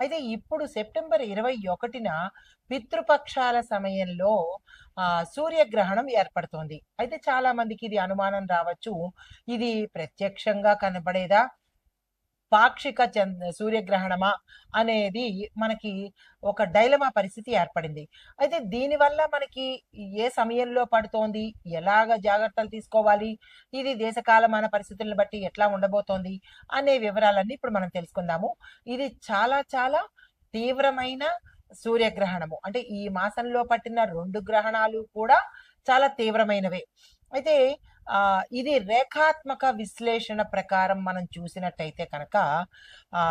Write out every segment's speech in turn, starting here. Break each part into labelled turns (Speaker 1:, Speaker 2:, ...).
Speaker 1: అయితే ఇప్పుడు సెప్టెంబర్ ఇరవై ఒకటిన పితృపక్షాల సమయంలో ఆ సూర్యగ్రహణం ఏర్పడుతోంది. అయితే చాలా మందికి ఇది అనుమానం రావచ్చు. ఇది ప్రత్యక్షంగా కనబడేదా? పాక్షిక చంద్ర సూర్యగ్రహణమా అనేది మనకి ఒక డైలమా పరిస్థితి ఏర్పడింది. అయితే దీనివల్ల మనకి ఏ సమయంలో పడుతోంది? ఎలాగ జాగ్రత్తలు తీసుకోవాలి? ఇది దేశకాలమాన పరిస్థితులను బట్టి ఎట్లా ఉండబోతోంది? అనే వివరాలన్నీ ఇప్పుడు మనం తెలుసుకుందాము. ఇది చాలా చాలా తీవ్రమైన సూర్యగ్రహణము. అంటే ఈ మాసంలో పట్టిన రెండు గ్రహణాలు కూడా చాలా తీవ్రమైనవే. అయితే ఇది రేఖాత్మక విశ్లేషణ ప్రకారం మనం చూసినట్టయితే కనుక ఆ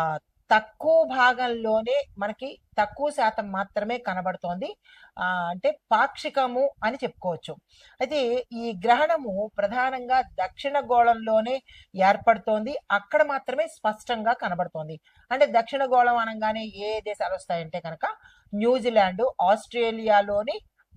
Speaker 1: తక్కువ భాగంలోనే మనకి తక్కువ శాతం మాత్రమే కనబడుతోంది. ఆ అంటే పాక్షికము అని చెప్పుకోవచ్చు. అయితే ఈ గ్రహణము ప్రధానంగా దక్షిణ గోళంలోనే ఏర్పడుతోంది. అక్కడ మాత్రమే స్పష్టంగా కనబడుతోంది. అంటే దక్షిణ గోళం అనగానే ఏ దేశాలు వస్తాయంటే కనుక న్యూజిలాండ్ ఆస్ట్రేలియాలోని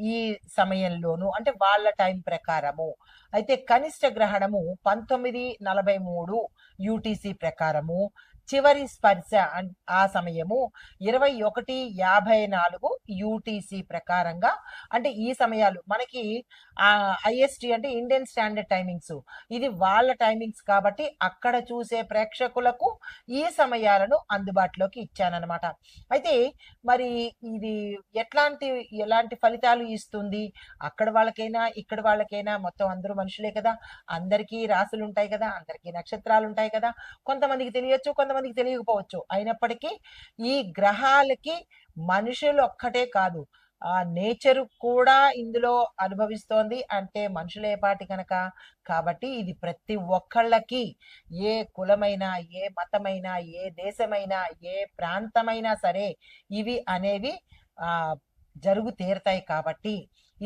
Speaker 1: ఈ సమయంలోను అంటే వాళ్ళ టైం ప్రకారము. అయితే కనిష్ట గ్రహణము పంతొమ్మిది నలభై మూడు యూటీసీ ప్రకారము. చివరి స్పర్శ ఆ సమయము ఇరవై ఒకటి యాభై నాలుగు యూటీసీ ప్రకారంగా అంటే ఈ సమయాలు మనకి ఐఎస్టి అంటే ఇండియన్ స్టాండర్డ్ టైమింగ్స్ ఇది వాళ్ళ టైమింగ్స్ కాబట్టి అక్కడ చూసే ప్రేక్షకులకు ఈ సమయాలను అందుబాటులోకి ఇచ్చానన్నమాట. అయితే మరి ఇది ఎట్లాంటి ఎలాంటి ఫలితాలు ఇస్తుంది? అక్కడ వాళ్ళకైనా ఇక్కడ వాళ్ళకైనా మొత్తం అందరూ మనుషులే కదా? అందరికీ రాసులు ఉంటాయి కదా? అందరికీ నక్షత్రాలు ఉంటాయి కదా? కొంతమందికి తెలియచ్చు కొంతమందికి తెలియకపోవచ్చు. అయినప్పటికీ ఈ గ్రహాలకి మనుషులు ఒక్కటే కాదు. ఆ నేచర్ కూడా ఇందులో అనుభవిస్తోంది. అంటే మనుషులే పాటి కనుక కాబట్టి ఇది ప్రతి ఒక్కళ్ళకి ఏ కులమైనా ఏ మతమైనా ఏ దేశమైనా ఏ ప్రాంతమైనా సరే ఇవి అనేవి ఆ జరుగు తీరుతాయి కాబట్టి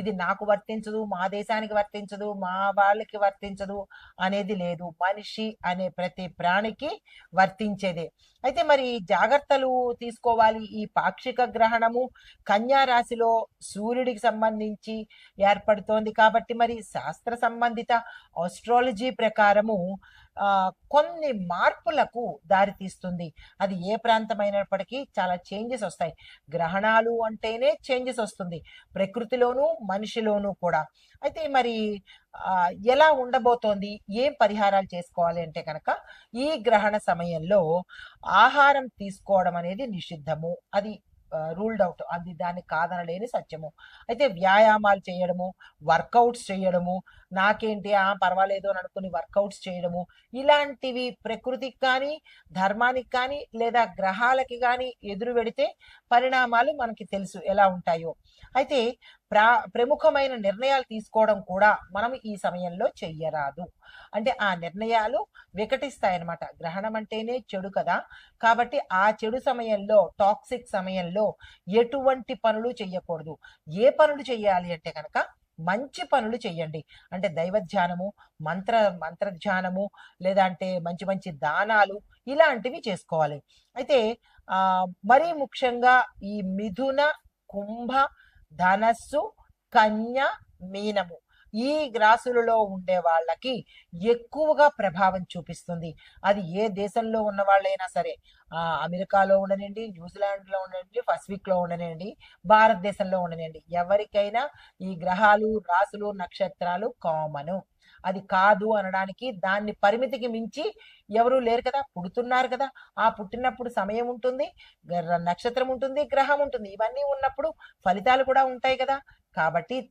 Speaker 1: ఇది నాకు వర్తించదు మా దేశానికి వర్తించదు మా వాళ్ళకి వర్తించదు అనేది లేదు. మనిషి అనే ప్రతి ప్రాణికి వర్తించేదే. అయితే మరి జాగ్రత్తలు తీసుకోవాలి. ఈ పాక్షిక గ్రహణము కన్యా రాశిలో సూర్యుడికి సంబంధించి ఏర్పడుతోంది కాబట్టి మరి శాస్త్ర సంబంధిత ఆస్ట్రాలజీ ప్రకారము కొన్ని మార్పులకు దారితీస్తుంది. అది ఏ ప్రాంతమైనప్పటికీ చాలా చేంజెస్ వస్తాయి. గ్రహణాలు అంటేనే చేంజెస్ వస్తుంది. ప్రకృతిలోనూ మనిషిలోనూ కూడా. అయితే మరి ఎలా ఉండబోతోంది? ఏం పరిహారాలు చేసుకోవాలి అంటే కనుక ఈ గ్రహణ సమయంలో ఆహారం తీసుకోవడం అనేది నిషిద్ధము. అది రూల్డ్ అవుట్. అది దాన్ని కాదనలేని సత్యము. అయితే వ్యాయామాలు చేయడము వర్కౌట్స్ చేయడము నాకేంటి ఆ పర్వాలేదు అని అనుకుని వర్కౌట్స్ చేయడము ఇలాంటివి ప్రకృతికి కానీ ధర్మానికి కానీ లేదా గ్రహాలకి కానీ ఎదురు పెడితే పరిణామాలు మనకి తెలుసు ఎలా ఉంటాయో. అయితే ప్రా ప్రముఖమైన నిర్ణయాలు తీసుకోవడం కూడా మనం ఈ సమయంలో చెయ్యరాదు. అంటే ఆ నిర్ణయాలు వికటిస్తాయన్నమాట. గ్రహణం అంటేనే చెడు కదా. కాబట్టి ఆ చెడు సమయంలో టాక్సిక్ సమయంలో ఎటువంటి పనులు చెయ్యకూడదు. ఏ పనులు చెయ్యాలి అంటే కనుక మంచి పనులు చేయండి అంటే దైవ ధ్యానము మంత్ర మంత్ర ధ్యానము లేదా అంటే మంచి మంచి దానాలు ఇలాంటివి చేసుకోవాలి. అయితే ఆ మరీ ముఖ్యంగా ఈ మిథున కుంభ ధనస్సు కన్య మీనము ఈ గ్రాసులలో ఉండే వాళ్ళకి ఎక్కువగా ప్రభావం చూపిస్తుంది. అది ఏ దేశంలో ఉన్న వాళ్ళైనా సరే. ఆ అమెరికాలో ఉండనండి న్యూజిలాండ్లో ఉండనండి పసిఫిక్లో ఉండనండి భారతదేశంలో ఉండనండి ఎవరికైనా ఈ గ్రహాలు రాసులు నక్షత్రాలు కామను. అది కాదు అనడానికి దాన్ని పరిమితికి మించి ఎవరు లేరు కదా పుడుతున్నారు కదా. ఆ పుట్టినప్పుడు సమయం ఉంటుంది గ్ర- నక్షత్రం ఉంటుంది గ్రహం ఉంటుంది. ఇవన్నీ ఉన్నప్పుడు ఫలితాలు కూడా ఉంటాయి కదా. కాబట్టి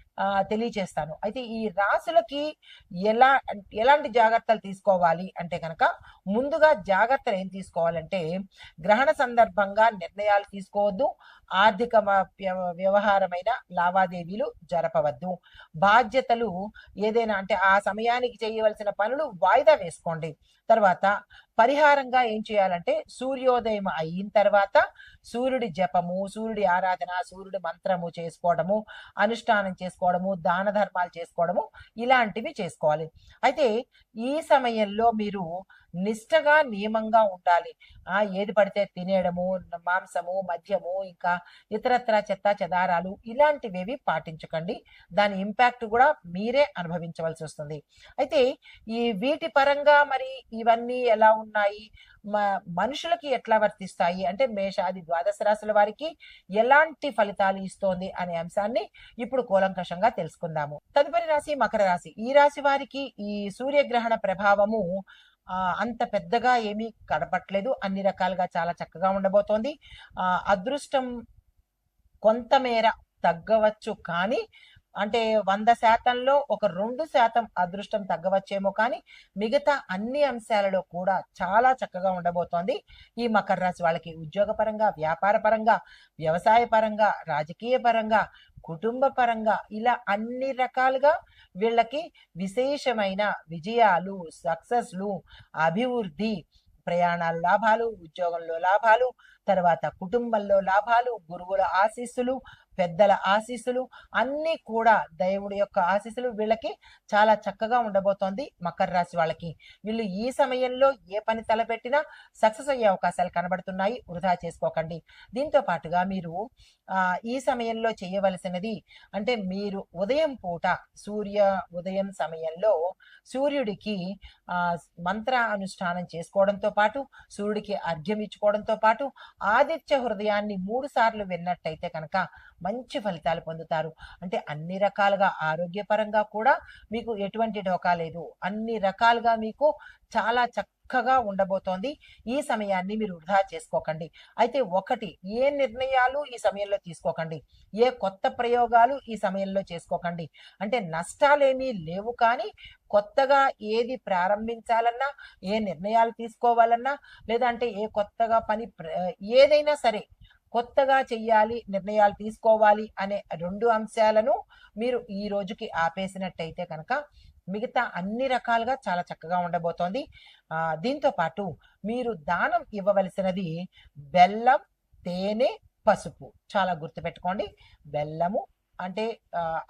Speaker 1: తెలియచేస్తాను. అయితే ఈ రాశులకి ఎలా ఎలాంటి జాగ్రత్తలు తీసుకోవాలి అంటే కనుక ముందుగా జాగ్రత్తలు ఏం తీసుకోవాలంటే గ్రహణ సందర్భంగా నిర్ణయాలు తీసుకోవద్దు. ఆర్థిక మ- వ్య- వ్యవహారమైన లావాదేవీలు జరపవద్దు. బాధ్యతలు ఏదైనా అంటే ఆ సమయానికి చేయవలసిన పనులు వాయిదా వేసుకోండి. తర్వాత పరిహారంగా ఏం చేయాలంటే సూర్యోదయం అయిన తర్వాత సూర్యుడి జపము సూర్యుడి ఆరాధన సూర్యుడి మంత్రము చేసుకోవడము అనుష్ఠానం చేసుకోవడము దాన ధర్మాలు చేసుకోవడము ఇలాంటివి చేసుకోవాలి. అయితే ఈ సమయంలో మీరు నిష్టగా నియమంగా ఉండాలి. ఆ ఏది పడితే తినేయడము మాంసము మద్యము ఇంకా ఇతరత్ర చెత్త చెదారాలు ఇలాంటివేవి పాటించకండి. దాని ఇంపాక్ట్ కూడా మీరే అనుభవించవలసి వస్తుంది. అయితే ఈ వీటి పరంగా మరి ఇవన్నీ ఎలా ఉన్నాయి? మ- మనుషులకి ఎట్లా వర్తిస్తాయి? అంటే మేషాది ద్వాదశ రాశుల వారికి ఎలాంటి ఫలితాలు ఇస్తోంది అనే అంశాన్ని ఇప్పుడు కూలంకషంగా తెలుసుకుందాము. తదుపరి రాశి మకర రాశి. ఈ రాశి వారికి ఈ సూర్యగ్రహణ ప్రభావము అంత పెద్దగా ఏమీ కడపట్లేదు అన్ని రకాలుగా చాలా చక్కగా ఉండబోతోంది. ఆ, అదృష్టం కొంతమేర తగ్గవచ్చు కానీ అంటే వంద శాతంలో ఒక రెండు శాతం అదృష్టం తగ్గవచ్చేమో కానీ మిగతా అన్ని అంశాలలో కూడా చాలా చక్కగా ఉండబోతోంది. ఈ మకర రాశి వాళ్ళకి ఉద్యోగపరంగా వ్యాపార పరంగా వ్యవసాయ పరంగా రాజకీయ పరంగా కుటుంబ పరంగా ఇలా అన్ని రకాలుగా వీళ్ళకి విశేషమైన విజయాలు సక్సెస్లు అభివృద్ధి ప్రయాణాల లాభాలు ఉద్యోగంలో లాభాలు తర్వాత కుటుంబంలో లాభాలు గురువుల ఆశీస్సులు పెద్దల ఆశీస్సులు అన్నీ కూడా దేవుడి యొక్క ఆశీస్సులు వీళ్ళకి చాలా చక్కగా ఉండబోతోంది మకర రాశి వాళ్ళకి. వీళ్ళు ఈ సమయంలో ఏ పని తలపెట్టినా సక్సెస్ అయ్యే అవకాశాలు కనబడుతున్నాయి వృధా చేసుకోకండి. దీంతో పాటుగా మీరు ఈ సమయంలో చేయవలసినది అంటే మీరు ఉదయం పూట సూర్య ఉదయం సమయంలో సూర్యుడికి మంత్ర అనుష్ఠానం చేసుకోవడంతో పాటు సూర్యుడికి అర్ఘ్యం ఇచ్చుకోవడంతో పాటు ఆదిత్య హృదయాన్ని మూడు సార్లు విన్నట్టయితే కనుక మంచి ఫలితాలు పొందుతారు. అంటే అన్ని రకాలుగా ఆరోగ్యపరంగా కూడా మీకు ఎటువంటి డోకా లేదు. అన్ని రకాలుగా మీకు చాలా చక్కగా ఉండబోతోంది. ఈ సమయాన్ని మీరు వృధా చేసుకోకండి. అయితే ఒకటి ఏ నిర్ణయాలు ఈ సమయంలో తీసుకోకండి? ఏ కొత్త ప్రయోగాలు ఈ సమయంలో చేసుకోకండి? అంటే నష్టాలేమీ లేవు కానీ కొత్తగా ఏది ప్రారంభించాలన్నా ఏ నిర్ణయాలు తీసుకోవాలన్నా లేదంటే ఏ కొత్తగా పని ప్ర- ఏదైనా సరే కొత్తగా చెయ్యాలి నిర్ణయాలు తీసుకోవాలి అనే రెండు అంశాలను మీరు ఈ రోజుకి ఆపేసినట్టయితే కనుక మిగతా అన్ని రకాలుగా చాలా చక్కగా ఉండబోతోంది. దీంతో పాటు మీరు దానం ఇవ్వవలసినది బెల్లం తేనె పసుపు. చాలా గుర్తుపెట్టుకోండి. బెల్లము అంటే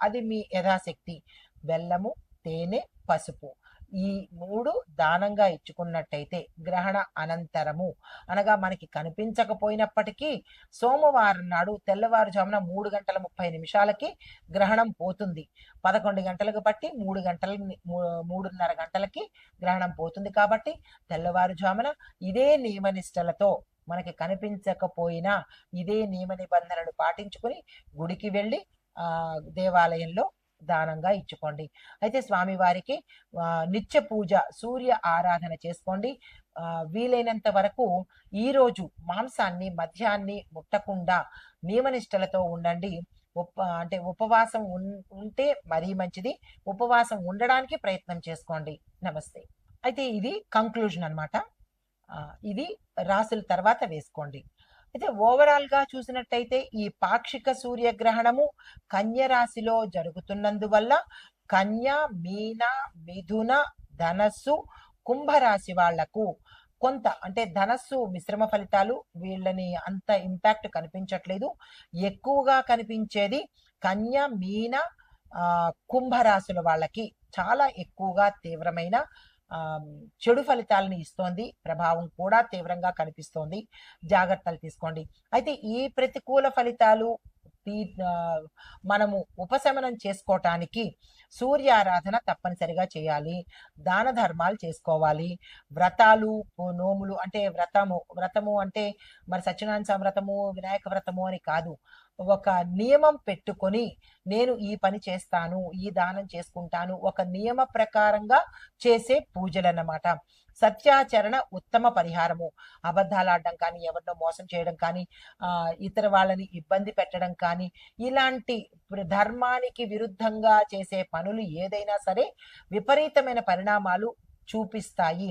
Speaker 1: అది మీ యథాశక్తి. బెల్లము తేనె పసుపు. ఈ మూడు దానంగా ఇచ్చుకున్నట్టయితే గ్రహణ అనంతరము. అనగా మనకి కనిపించకపోయినప్పటికీ సోమవారం నాడు తెల్లవారుజామున మూడు గంటల ముప్పై నిమిషాలకి గ్రహణం పోతుంది. పదకొండు గంటలకు బట్టి మూడు గంటల మూ- మూడున్నర గంటలకి గ్రహణం పోతుంది కాబట్టి తెల్లవారుజామున ఇదే నియమనిష్టలతో మనకి కనిపించకపోయినా ఇదే నియమ నిబంధనలు పాటించుకొని గుడికి వెళ్ళి ఆ దేవాలయంలో దానంగా ఇచ్చుకోండి. అయితే స్వామివారికి నిత్య పూజ సూర్య ఆరాధన చేసుకోండి. వీలైనంత వరకు ఈరోజు మాంసాన్ని మద్యాన్ని ముట్టకుండా నియమనిష్టలతో ఉండండి. ఉప అంటే ఉపవాసం ఉంటే మరీ మంచిది. ఉపవాసం ఉండడానికి ప్రయత్నం చేసుకోండి. నమస్తే. అయితే ఇది కంక్లూజన్ అనమాట ఇది రాసుల తర్వాత వేసుకోండి. అయితే ఓవరాల్గా చూసినట్టయితే ఈ పాక్షిక సూర్యగ్రహణము కన్య రాశిలో జరుగుతున్నందువల్ల కన్య మీన మిథున ధనస్సు కుంభరాశి వాళ్ళకు కొంత అంటే ధనస్సు మిశ్రమ ఫలితాలు వీళ్ళని అంత ఇంపాక్ట్ కనిపించట్లేదు. ఎక్కువగా కనిపించేది కన్య మీన ఆ, కుంభరాశుల వాళ్ళకి చాలా ఎక్కువగా తీవ్రమైన చెడు ఫలితాలను ఇస్తోంది ప్రభావం కూడా తీవ్రంగా కనిపిస్తోంది. జాగ్రత్తలు తీసుకోండి. అయితే ఈ ప్రతికూల ఫలితాలు మనము ఉపశమనం చేసుకోవటానికి సూర్యారాధన తప్పనిసరిగా చేయాలి. దాన ధర్మాలు చేసుకోవాలి. వ్రతాలు నోములు అంటే వ్రతము వ్రతము అంటే మరి సత్యనారాయణ వ్రతము వినాయక వ్రతము అని కాదు. ఒక నియమం పెట్టుకొని నేను ఈ పని చేస్తాను ఈ దానం చేసుకుంటాను ఒక నియమ ప్రకారంగా చేసే పూజలన్నమాట. సత్యాచరణ ఉత్తమ పరిహారము. అబద్ధాలు ఆడడం కానీ ఎవరినో మోసం చేయడం కానీ ఆ, ఇతర వాళ్ళని ఇబ్బంది పెట్టడం కానీ ఇలాంటి ధర్మానికి విరుద్ధంగా చేసే పనులు ఏదైనా సరే విపరీతమైన పరిణామాలు చూపిస్తాయి.